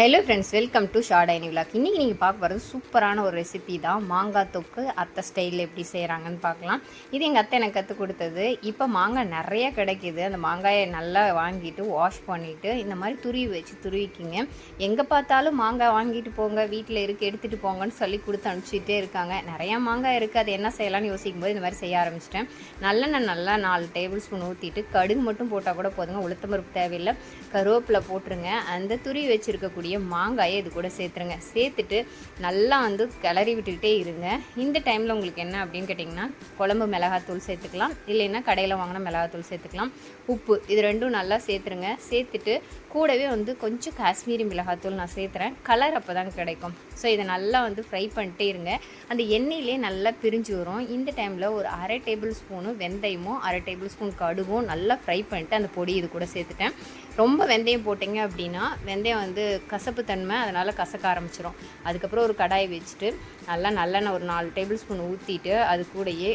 Hello friends welcome to short Aini vlog இன்றைக்கி நீங்கள் பார்க்க போகிறது சூப்பரான ஒரு ரெசிபி தான். மாங்காய் தொக்கு அத்தை ஸ்டைலில் எப்படி செய்கிறாங்கன்னு பார்க்கலாம். இது எங்கள் அத்தை எனக்கு கற்றுக் கொடுத்தது. இப்போ மாங்காய் நிறைய கிடைக்கிது. அந்த மாங்காயை நல்லா வாங்கிட்டு வாஷ் பண்ணிவிட்டு இந்த மாதிரி துருவி வச்சு துருவிக்கிங்க. எங்கே பார்த்தாலும் மாங்காய் வாங்கிட்டு போங்க வீட்டில் இருக்கு எடுத்துகிட்டு போங்கன்னு சொல்லி கொடுத்து அனுப்பிச்சிட்டே இருக்காங்க. நிறையா மாங்காய் இருக்குது அது என்ன செய்யலாம்னு யோசிக்கும் போது இந்த மாதிரி செய்ய ஆரம்பிச்சிட்டேன். நல்லெண்ணெய் நல்லா நாலு டேபிள் ஸ்பூன் ஊற்றிட்டு கடுகு மட்டும் போட்டால் கூட போதுங்க. உளுத்தம்பருப்பு தேவையில்லை. கருவேப்பிலை போட்டுருங்க. அந்த துருவி வச்சுருக்கக்கூடிய மாங்காயை இது கூட சேர்த்துருங்க. சேர்த்துட்டு நல்லா வந்து கிளறி விட்டுக்கிட்டே இருங்க. இந்த டைமில் உங்களுக்கு என்ன அப்படின்னு கேட்டிங்கன்னா குழம்பு மிளகாத்தூள் சேர்த்துக்கலாம். இல்லைன்னா கடையில் வாங்கின மிளகாத்தூள் சேர்த்துக்கலாம். உப்பு இது ரெண்டும் நல்லா சேர்த்துருங்க. சேர்த்துட்டு கூடவே வந்து கொஞ்சம் காஷ்மீரி மிளகாத்தூள் நான் சேர்த்துறேன். கலர் அப்போ தான் கிடைக்கும். ஸோ இதை நல்லா வந்து ஃப்ரை பண்ணிட்டே இருங்க. அந்த எண்ணெயிலே நல்லா பிரிஞ்சு வரும். இந்த டைமில் ஒரு அரை டேபிள் ஸ்பூனு வெந்தயமும் அரை டேபிள் ஸ்பூன் கடுகும் நல்லா ஃப்ரை பண்ணிட்டு அந்த பொடி இது கூட சேர்த்துட்டேன். ரொம்ப வெந்தயம் போட்டிங்க அப்படின்னா வெந்தயம் வந்து கசப்பு தன்மை அதனால் கசக்க ஆரம்பிச்சிடும் அதுக்கப்புறம் ஒரு கடாயை வச்சுட்டு நல்லா நல்லெண்ணெய் ஒரு நாலு டேபிள் ஸ்பூன் ஊற்றிட்டு அது கூடயே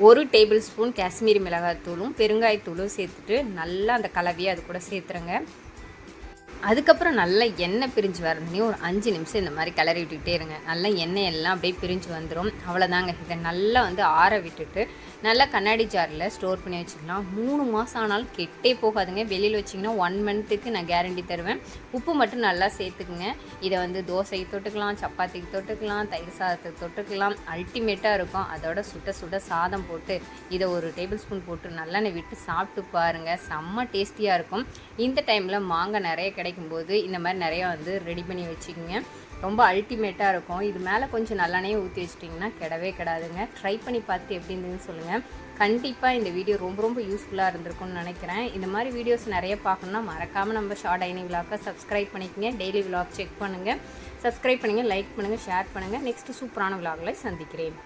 ஒரு டேபிள் ஸ்பூன் காஷ்மீரி மிளகாய்த்தூளும் பெருங்காயத்தூளும் சேர்த்துட்டு நல்லா அந்த கலவையை அது கூட சேர்த்துருங்க அதுக்கப்புறம் நல்லா எண்ணெய் பிரிஞ்சு வரணுன்னே ஒரு அஞ்சு நிமிஷம் இந்த மாதிரி கிளறி விட்டுக்கிட்டே இருங்க. நல்லா எண்ணெய் எல்லாம் அப்படியே பிரிஞ்சு வந்துடும் அவ்வளோதாங்க இதை நல்லா வந்து ஆற விட்டுட்டு நல்லா கண்ணாடி ஜாரில் ஸ்டோர் பண்ணி வச்சுக்கலாம். மூணு மாதம் ஆனாலும் கெட்டே போகாதுங்க. வெளியில் வச்சிங்கன்னா ஒன் மந்த்துக்கு நான் கேரண்டி தருவேன். உப்பு மட்டும் நல்லா சேர்த்துக்குங்க. இதை வந்து தோசைக்கு தொட்டுக்கலாம் சப்பாத்திக்கு தொட்டுக்கலாம் தயிர் சாதத்துக்கு தொட்டுக்கலாம். அல்டிமேட்டாக இருக்கும். அதோட சுட சுட சாதம் போட்டு இதை ஒரு டேபிள் ஸ்பூன் போட்டு நல்லெண்ணெய் விட்டு சாப்பிட்டு பாருங்கள் செம்ம டேஸ்டியாக இருக்கும். இந்த டைமில் மாங்காய் நிறைய கிடைக்கும். கிடைக்கும்போது இந்த மாதிரி நிறையா வந்து ரெடி பண்ணி வச்சுக்கோங்க. ரொம்ப அல்டிமேட்டாக இருக்கும். இது மேலே கொஞ்சம் நல்லெண்ணெயும் ஊற்றி வச்சிட்டிங்கன்னா கிடவே கிடாதுங்க. ட்ரை பண்ணி பார்த்து எப்படி இருந்ததுன்னு சொல்லுங்கள் கண்டிப்பாக இந்த வீடியோ ரொம்ப ரொம்ப யூஸ்ஃபுல்லாக இருந்திருக்கும்னு நினைக்கிறேன். இந்த மாதிரி வீடியோஸ் நிறைய பார்க்கணுன்னா மறக்காமல் நம்ம ஷார்ட் ஐனி விலாக்கை சப்ஸ்கிரைப் பண்ணிக்கங்க. டெய்லி விலாக் செக் பண்ணுங்கள் சப்ஸ்கிரைப் பண்ணுங்கள் லைக் பண்ணுங்கள் ஷேர் பண்ணுங்கள் நெக்ஸ்ட்டு சூப்பரான விலாகில் சந்திக்கிறேன்.